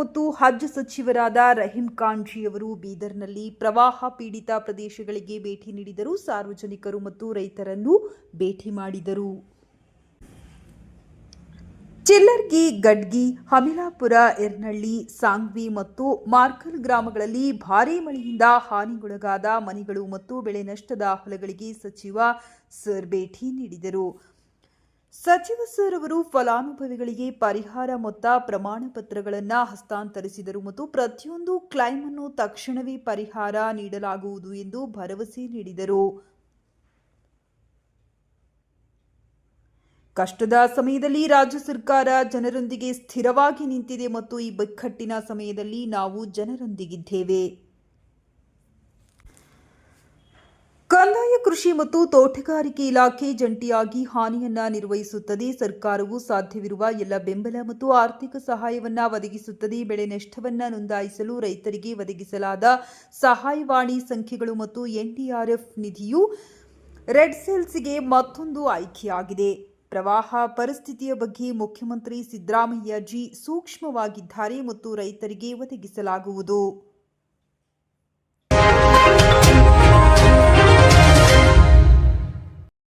ಮತ್ತು ಹಜ್ ಸಚಿವರಾದ ರಹೀಂ ಖಾನ್ಜಿ ಅವರು ಬೀದರ್ನಲ್ಲಿ ಪ್ರವಾಹ ಪೀಡಿತ ಪ್ರದೇಶಗಳಿಗೆ ಭೇಟಿ ನೀಡಿದರು. ಸಾರ್ವಜನಿಕರು ಮತ್ತು ರೈತರನ್ನು ಭೇಟಿ ಮಾಡಿದರು. ಚಿಲ್ಲರ್ಗಿ, ಗಡ್ಗಿ, ಹಮಿಲಾಪುರ, ಎರ್ನಳ್ಳಿ, ಸಾಂಗ್ವಿ ಮತ್ತು ಮಾರ್ಕಲ್ ಗ್ರಾಮಗಳಲ್ಲಿ ಭಾರೀ ಮಳೆಯಿಂದ ಹಾನಿಗೊಳಗಾದ ಮನೆಗಳು ಮತ್ತು ಬೆಳೆ ನಷ್ಟದ ಹೊಲಗಳಿಗೆ ಸಚಿವ ಸರ್ ಭೇಟಿ ನೀಡಿದರು. ಸಚಿವ ಸರ್ ಅವರು ಫಲಾನುಭವಿಗಳಿಗೆ ಪರಿಹಾರ ಮೊತ್ತ ಪ್ರಮಾಣ ಪತ್ರಗಳನ್ನು ಹಸ್ತಾಂತರಿಸಿದರು ಮತ್ತು ಪ್ರತಿಯೊಂದು ಕ್ಲೈಮ್ ಅನ್ನು ತಕ್ಷಣವೇ ಪರಿಹಾರ ನೀಡಲಾಗುವುದು ಎಂದು ಭರವಸೆ ನೀಡಿದರು. ಕಷ್ಟದ ಸಮಯದಲ್ಲಿ ರಾಜ್ಯ ಸರ್ಕಾರ ಜನರೊಂದಿಗೆ ಸ್ಥಿರವಾಗಿ ನಿಂತಿದೆ ಮತ್ತು ಈ ಬಿಕ್ಕಟ್ಟಿನ ಸಮಯದಲ್ಲಿ ನಾವು ಜನರೊಂದಿಗಿದ್ದೇವೆ. ಕೃಷಿ ಮತ್ತು ತೋಟಗಾರಿಕೆ ಇಲಾಖೆ ಜಂಟಿಯಾಗಿ ಹಾನಿಯನ್ನ ನಿರ್ವಹಿಸುತ್ತದೆ. ಸರ್ಕಾರವು ಸಾಧ್ಯವಿರುವ ಎಲ್ಲ ಬೆಂಬಲ ಮತ್ತು ಆರ್ಥಿಕ ಸಹಾಯವನ್ನ ಒದಗಿಸುತ್ತದೆ. ಬೆಳೆ ನಷ್ಟವನ್ನ ನೋಂದಾಯಿಸಲು ರೈತರಿಗೆ ಒದಗಿಸಲಾದ ಸಹಾಯವಾಣಿ ಸಂಖ್ಯೆಗಳು ಮತ್ತು ಎನ್ಡಿಆರ್ಎಫ್ ನಿಧಿಯು ರೆಡ್ ಸೆಲ್ಸ್ಗೆ ಮತ್ತೊಂದು ಆಯ್ಕೆಯಾಗಿದೆ. ಪ್ರವಾಹ ಪರಿಸ್ಥಿತಿಯ ಬಗ್ಗೆ ಮುಖ್ಯಮಂತ್ರಿ ಸಿದ್ದರಾಮಯ್ಯ ಜಿ ಸೂಕ್ಷ್ಮವಾಗಿದ್ದಾರೆ ಮತ್ತು ರೈತರಿಗೆ ಒದಗಿಸಲಾಗುವುದು.